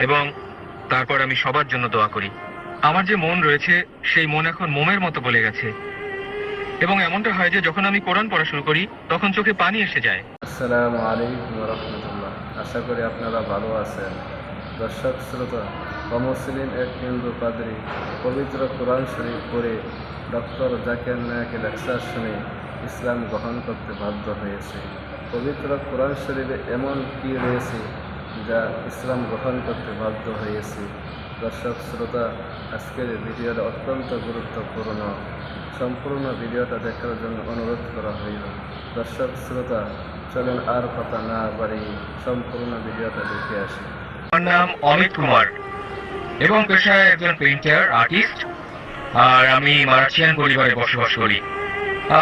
এবং তারপর আমি সবার জন্য দোয়া করি। আমার যে মন রয়েছে, সেই মন এখন মোমের মতো গলে গেছে। এবং এমনটা হয় যে, যখন আমি কোরআন পড়া শুরু করি, তখন চোখে পানি এসে যায়। আসসালামু আলাইকুম রহমতুল্লাহ আশা করি আপনারা ভালো আছেন। দর্শক, শ্রোতা অমুসলিম এক হিন্দু পাদ্রী পবিত্র কোরআন শরীফ পড়ে ডক্টর জাকির নায়কের লেকচার শুনে ইসলাম গ্রহণ করতে বাধ্য হয়েছে। পবিত্র কোরআন শরীফে এমন কি রয়েছে যা ইসলাম গ্রহণ করতে বাধ্য হয়েছি। দর্শক, শ্রোতা, আজকের ভিডিওটা অত্যন্ত গুরুত্বপূর্ণ। সম্পূর্ণ ভিডিওটা দেখার জন্য অনুরোধ করা হইল। দর্শক, শ্রোতা, চলেন আর কথা না বাড়ি সম্পূর্ণ ভিডিওটা দেখে আসি। আমার নাম অমিত কুমার এবং পেশায় একজন পেইন্টার আর্টিস্ট আর আমি মারাঠিয়ান পরিবারে বসবাস করি।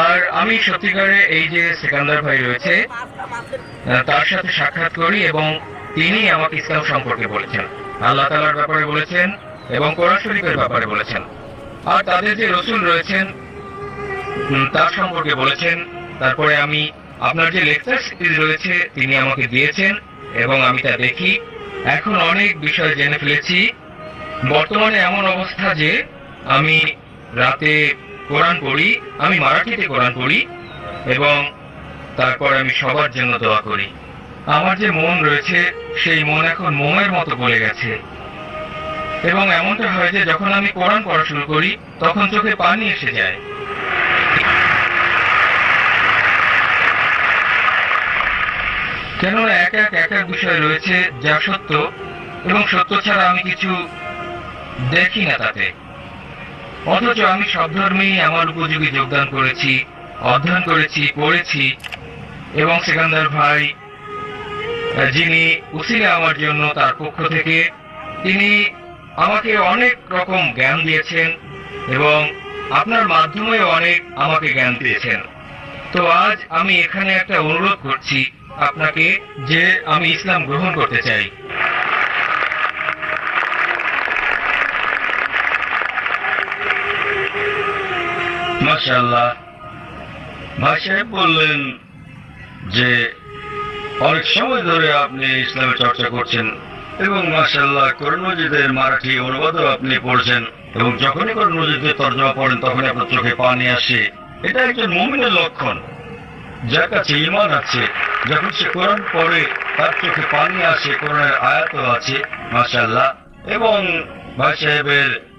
আর আমি সত্যিকারে এই যে সেকান্দার ভাই রয়েছে তার সাথে সাক্ষাৎ করি এবং তিনি আমাকে ইসলাম সম্পর্কে বলেছেন। আল্লাহ তালার ব্যাপারে বলেছেন এবং কোরআন শরীফের ব্যাপারে বলেছেন। আর তাদের যে রসুল রয়েছেন তার সম্পর্কে বলেছেন। তারপরে আমি আপনার যে লেকচার সিরিজ রয়েছে, তিনি আমাকে দিয়েছেন এবং আমি তা দেখি। এখন অনেক বিষয় জেনে ফেলেছি। বর্তমানে এমন অবস্থা যে আমি রাতে কোরআন পড়ি, আমি মারাঠিতে কোরআন পড়ি এবং তারপর আমি সবার জন্য দোয়া করি। আমার যে মন রয়েছে, সেই মন এখন মোমের মতো গলে গেছে। এবং এমনটা হয় যে যখন আমি কোরআন পড়া শুরু করি, তখন চোখে পানি এসে যায়। কেননা এক এক এক এক বিষয় রয়েছে যা সত্য, এবং সত্য ছাড়া আমি কিছু দেখি না তাতে। অথচ আমি সব ধর্মেই আমার উপযোগী যোগদান করেছি, অধ্যয়ন করেছি, পড়েছি, এবং সেকান্দার ভাই যিনি উসিলে আমার জন্য তার পক্ষ থেকে তিনি আমাকে অনেক রকম জ্ঞান দিয়েছেন এবং আপনার মাধ্যমেও অনেক আমাকে জ্ঞান দিয়েছেন। তো আজ আমি এখানে একটা অনুরোধ করছি আপনাকে যে আমি ইসলাম গ্রহণ করতে চাই। মাশাল্লাহ ভাই সাহেব বললেন যে অনেক সময় ধরে আপনি ইসলামের চর্চা করছেন এবং মাশাল্লাহ করণমজিদের মারাঠি অনুবাদও আপনি পড়ছেন এবং যখনই করণমজিদের তর্জমা পড়েন তখনই আপনার চোখে পানি আসে। এটা একজন মুমিনের লক্ষণ। যার কাছে ইমান আছে, যখন সে কোরআন পড়ে, তার চোখে পানি আসে, কোরআনের আয়াতও আছে মাশাল্লাহ এবং ভাই সাহেবের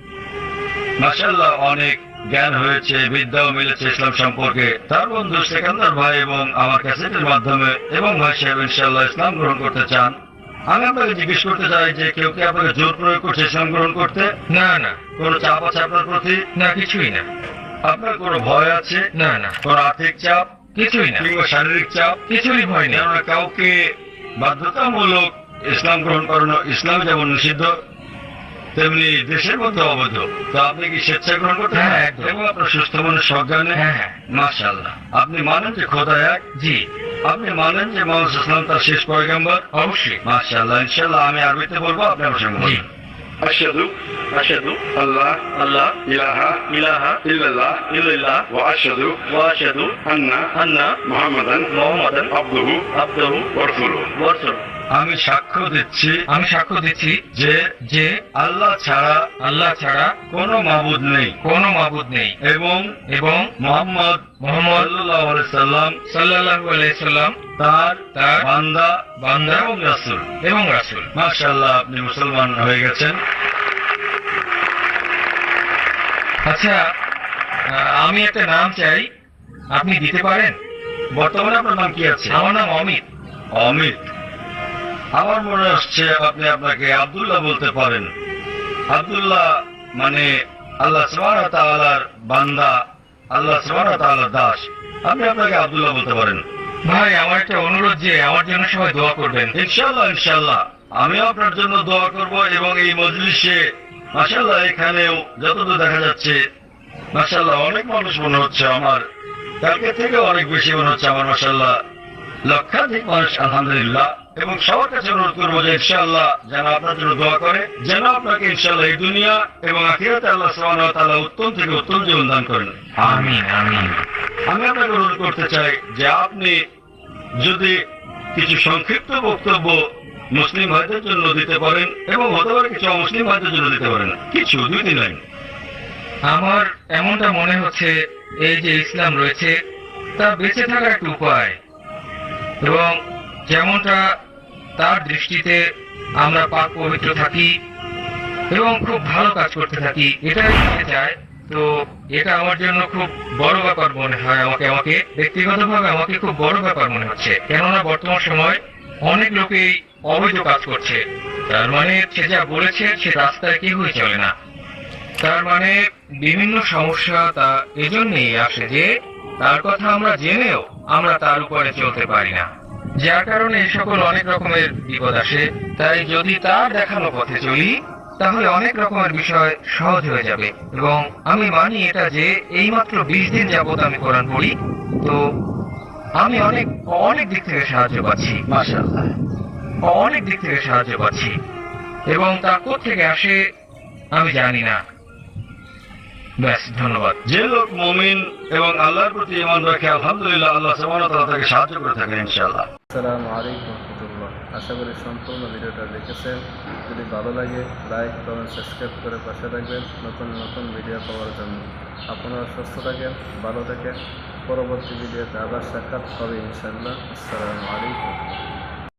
মাসাল্লাহ অনেক জ্ঞান হয়েছে, বিদ্যাও মিলেছে ইসলাম সম্পর্কে। তার বন্ধু সেকান্দার ভাই এবং আমার ক্যাসেটের মাধ্যমে এবং ভাই সাহেব ইনশাল্লাহ ইসলাম গ্রহণ করতে চান। আমি আপনাকে জিজ্ঞেস করতে চাই যে কেউ কি আপনাকে জোর প্রয়োগ করছে ইসলাম গ্রহণ করতে? না না। কোনো চাপ আছে আপনার প্রতি? না, কিছুই না। আপনার কোনো ভয় আছে? না না। কোনো আর্থিক চাপ? কিছুই না। কিংবা শারীরিক চাপ? কিছুই ভয় কেননা কাউকে বাধ্যতামূলক ইসলাম গ্রহণ করানো ইসলাম যেমন নিষিদ্ধ তেমনি দেশের মধ্যে অবৈধ তো আপনি কি স্বেচ্ছা গ্রহণ করতে হ্যাঁ, চান? একদম। এবং আপনার সুস্থ মনের সজ্ঞানে হ্যাঁ হ্যাঁ মাশাল্লাহ আপনি মানেন যে খোদা এক জি আপনি মানেন যে মানুষ ইসলাম তার শেষ পয়গাম্বর অবশ্যই মাশাল্লাহ ইনশাল্লাহ আমি আরবিতে বলবো আপনি আমার সঙ্গে জি বলবেন أشهد أشهد الله الله إله إله إلا الله إلا الله وأشهد وأشهد أن أن محمدا محمدا عبده عبده ورسوله ورسوله আমি সাক্ষ্য দিচ্ছি আমি সাক্ষ্য দিচ্ছি যে যে আল্লাহ ছাড়া আল্লাহ ছাড়া কোনো মাবুদ নেই। কোনো মাবুদ নেই। এবং এবং মোহাম্মদ মোহাম্মদ সাল্লাম সাল্লাল্লাহু আলাইহি সাল্লাম তার তার বান্দা বান্দা এবং রাসূল। এবং রাসূল। মাশাআল্লাহ আপনি মুসলমান হয়ে গেছেন। আচ্ছা আমি একটা নাম চাই। আপনি দিতে পারেন? বর্তমানে আপনার নাম কি আছে? আমার নাম অমিত। অমিত। আমার মনে হচ্ছে আপনি আপনাকে আব্দুল্লাহ বলতে পারেন। আব্দুল্লাহ মানে আল্লাহ তাআলার বান্দা আল্লাহ তাআলার দাস। আপনি আপনাকে আব্দুল্লাহ বলতে পারেন। ভাই আমার একটা অনুরোধ যে আমার জন্য সবাই দোয়া করবেন। ইনশাল্লাহ ইনশাল্লাহ আমিও আপনার জন্য দোয়া করব এবং এই মজলিসে মাসাল্লাহ এখানেও যতদূর দেখা যাচ্ছে মাসাল্লাহ অনেক মানুষ মনে হচ্ছে আমার। কালকে থেকে অনেক বেশি মনে হচ্ছে আমার মাসাল্লাহ লক্ষাধিক মানুষ আলহামদুলিল্লাহ। এবং সবার কাছে অনুরোধ করব যে ইনশাআল্লাহ যেন আপনার জন্য দোয়া করে যেন আপনাকে ইনশাআল্লাহ এই দুনিয়া এবং আখিরাতে আল্লাহ ওয়া উত্তম থেকে উত্তম জীবন দান করেন। আমিন আমি আপনাকে অনুরোধ করতে চাই যে আপনি যদি কিছু সংক্ষিপ্ত বক্তব্য মুসলিম ভাইদের জন্য দিতে পারেন এবং হতে পারে কিছু মুসলিম ভাইদের জন্য দিতে পারেন। কিছু দুই তিন লাইন। আমার এমনটা মনে হচ্ছে এই যে ইসলাম রয়েছে তা বেঁচে থাকার একটা উপায়। এবং যেমনটা তার দৃষ্টিতে আমরা পাক পবিত্র থাকি এবং খুব ভালো কাজ করতে থাকি। এটাই চায় তো এটা আমার জন্য খুব বড় ব্যাপার মনে হয় আমাকে আমাকে ব্যক্তিগতভাবে আমাকে খুব বড় ব্যাপার মনে হচ্ছে। কেননা বর্তমান সময় অনেক লোকেই অবৈধ কাজ করছে। তার মানে সে যা বলেছে সে রাস্তায় কেউই চলে না। তার মানে বিভিন্ন সমস্যা তা এজন্যই আসে যে তার কথা আমরা জেনেও আমরা তার উপরে চলতে পারি না। যার কারণে এই সকল অনেক রকমের বিপদ আসে। তাই যদি তার দেখানো পথে চলি তাহলে অনেক রকমের বিষয় সহজ হয়ে যাবে। এবং আমি মানি এটা যে এইমাত্র বিশ দিন যাবত আমি কোরআন পড়ি তো আমি অনেক অনেক দিক থেকে সাহায্য পাচ্ছি। মাশাআল্লাহ। অনেক দিক থেকে সাহায্য পাচ্ছি। এবং তা থেকে আসে আমি জানি না। ব্যাস ধন্যবাদ। যে লোক মুমিন এবং আল্লাহর প্রতি ইমান রাখে আলহামদুলিল্লাহ আল্লাহ তাআলা তাকে সাহায্য করে থাকেন ইনশাআল্লাহ। আসসালামু আলাইকুম রহমতুল্লাহ। আশা করি সম্পূর্ণ ভিডিওটা দেখেছেন। যদি ভালো লাগে লাইক কমেন্ট সাবস্ক্রাইব করে পাশে থাকবেন নতুন নতুন ভিডিও পাওয়ার জন্য। আপনারা সুস্থ থাকেন, ভালো থাকেন। পরবর্তী ভিডিওতে আবার সাক্ষাৎ হবে ইনশাল্লাহ আসসালামু আলাইকুম।